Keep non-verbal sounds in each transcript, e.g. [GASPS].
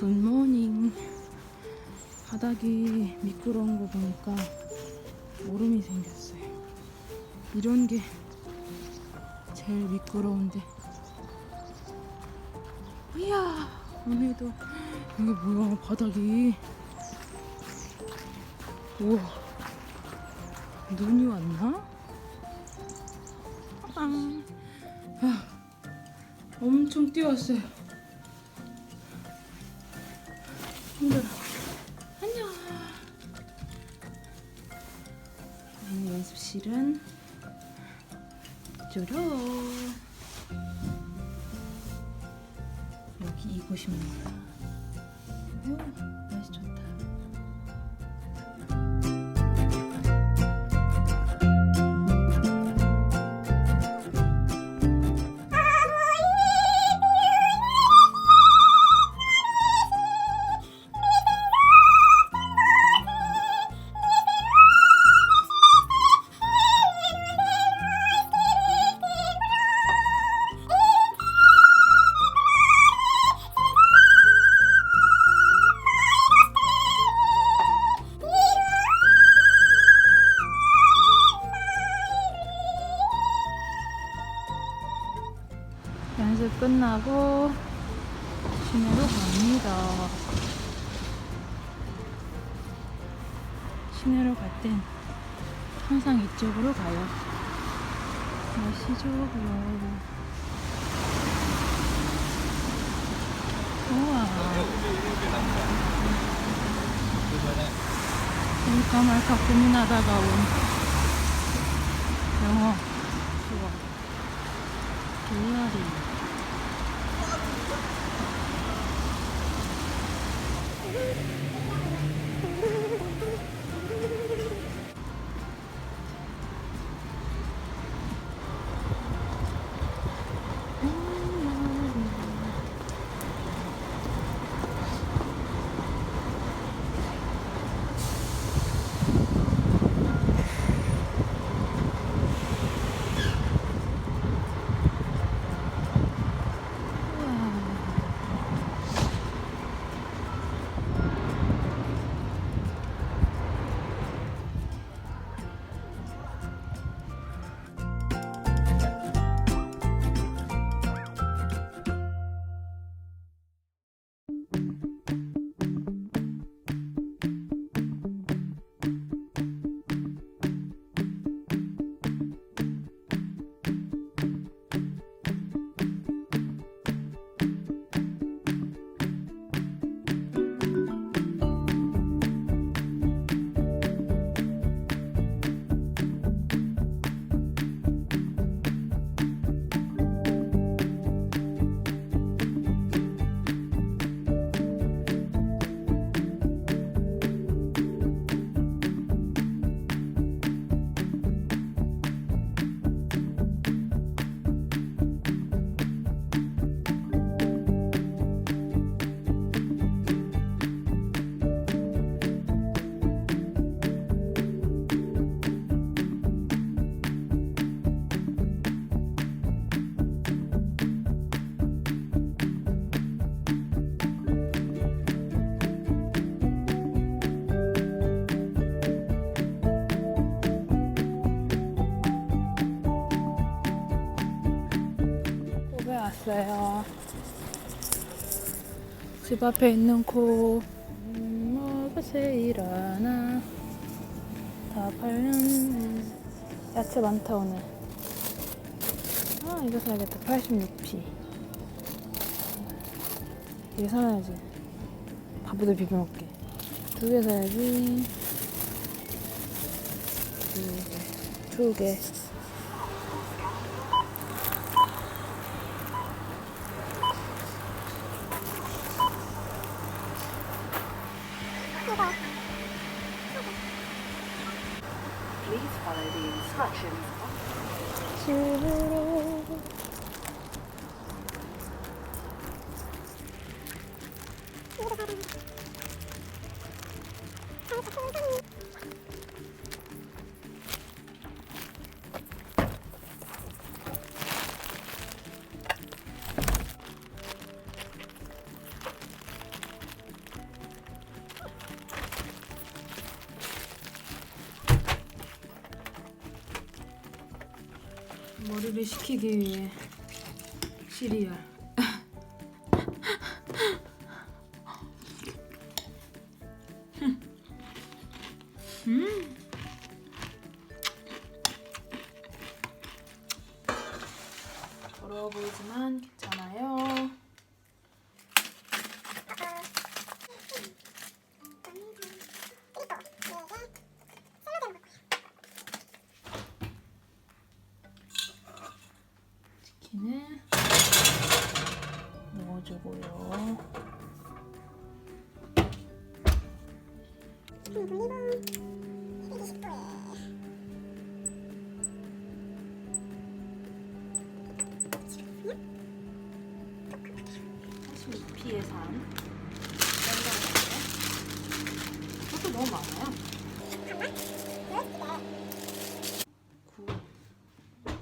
굿모닝. 바닥이 미끄러운 거 보니까 오름이 생겼어요. 이런 게 제일 미끄러운데. 이야, 오늘도 이게 뭐야, 바닥이. 우와, 눈이 왔나? 빵. 아, 엄청 뛰었어요. 힘들어. 안녕. 오늘 연습실은 쪼로. 여기 이곳입니다. 오, 날씨 좋다. 끝나고 시내로 갑니다. 시내로 갈 땐 항상 이쪽으로 가요. 날씨 좋아요. 우와. 볼까 말까 고민하다가 온 영어. 우와. 동아리. 집 왔어요. 집 앞에 있는 코 음, 먹으세 일하나? 다 팔렸네. 야채 많다 오늘. 아 이거 사야겠다. 86p 이거 사놔야지. 밥부터 비벼 먹게. 두 개 사야지. 두개. Please the instructions. 집으로 머리를 식히기 위해 시리얼. 음. 더러워 보이지만 넣어주고요. 사실 피해 산 그것도 너무 많아요. 구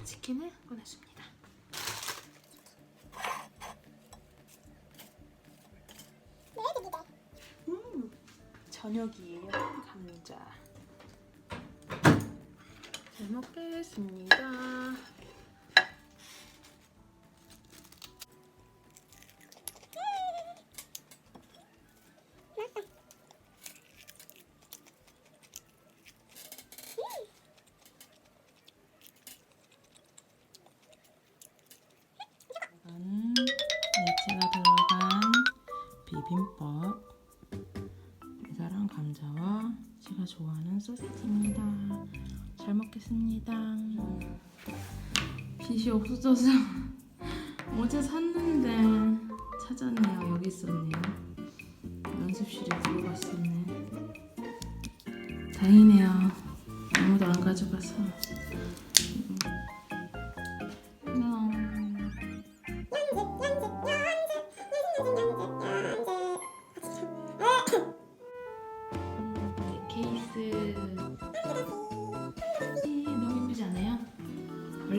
치킨을 꺼냈습니다. 음, 저녁이에요. 감자. 잘 먹겠습니다. 음, 야채가 들어간 비빔밥 감자와 제가 좋아하는 소세지입니다. 잘 먹겠습니다. 빛이 없어져서 [LAUGHS] 어제 샀는데 찾았네요. 여기 있었네요. 연습실에 들어갔었네. 다행이네요. 아무도 안 가져가서.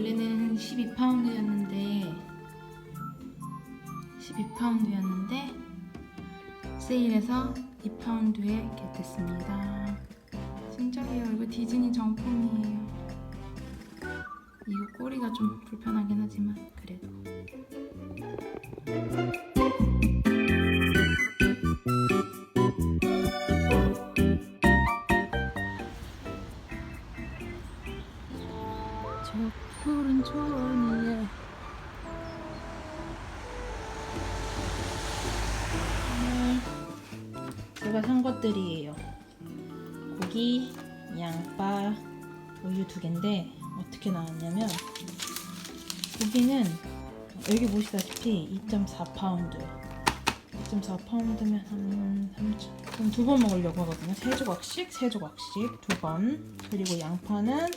원래는 12파운드였는데 12파운드였는데 세일해서 2파운드에 겟했습니다. 진짜예요. 이거 디즈니 정품이에요. 이거 꼬리가 좀 불편하긴 하지만 그래도 것들이에요. 고기, 양파, 우유 두 개인데 어떻게 나왔냐면 고기는 여기 보시다시피 2.4파운드 2.4파운드면 한 3천 그럼 두번 먹으려고 하거든요. 세 조각씩, 세 조각씩 두 번. 그리고 양파는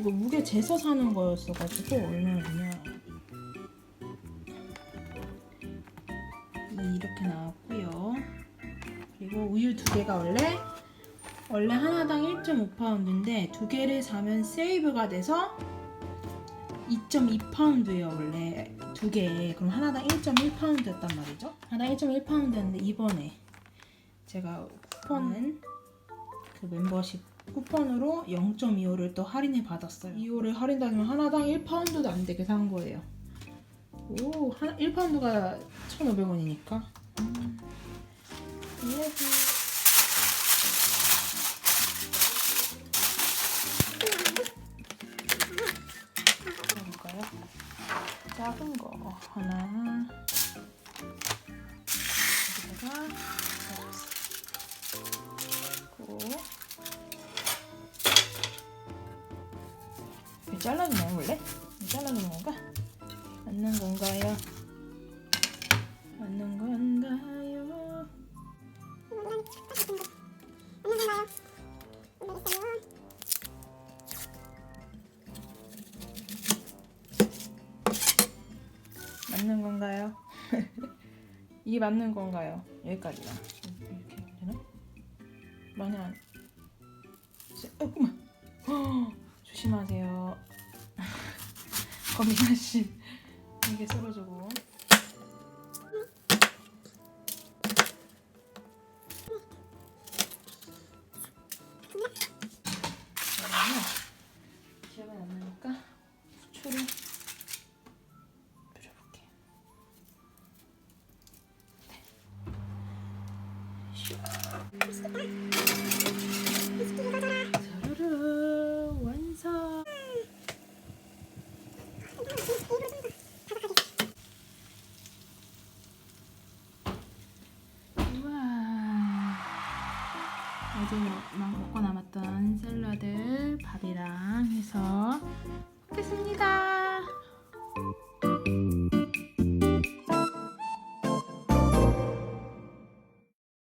이거 무게 재서 사는 거였어가지고 얼마였냐? 이렇게 나왔고요. 그리고 우유 두 개가 원래 원래 하나당 1.5파운드인데 두 개를 사면 세이브가 돼서 2.2파운드예요 원래 두 개에 그럼 하나당 1.1파운드였단 말이죠. 하나당 1.1파운드였는데 이번에 제가 쿠폰은 그 멤버십 쿠폰으로 0.25를 또 할인을 받았어요. 2호를 할인받으면 하나당 1파운드도 안 되게 산 거예요. 오, 하나, 1파운드가 1,500원이니까. 음. 예쁘. 볼까요? 작은 거 하나 여기다가 이거 잘라주나요 원래? 잘라주는 건가? 맞는 건가요? 이게 맞는 건가요? 여기까지가. 이렇게 되나? 많이 어, 그만. [GASPS] 조심하세요. [LAUGHS] 거미나 씨. 이게 썰어주고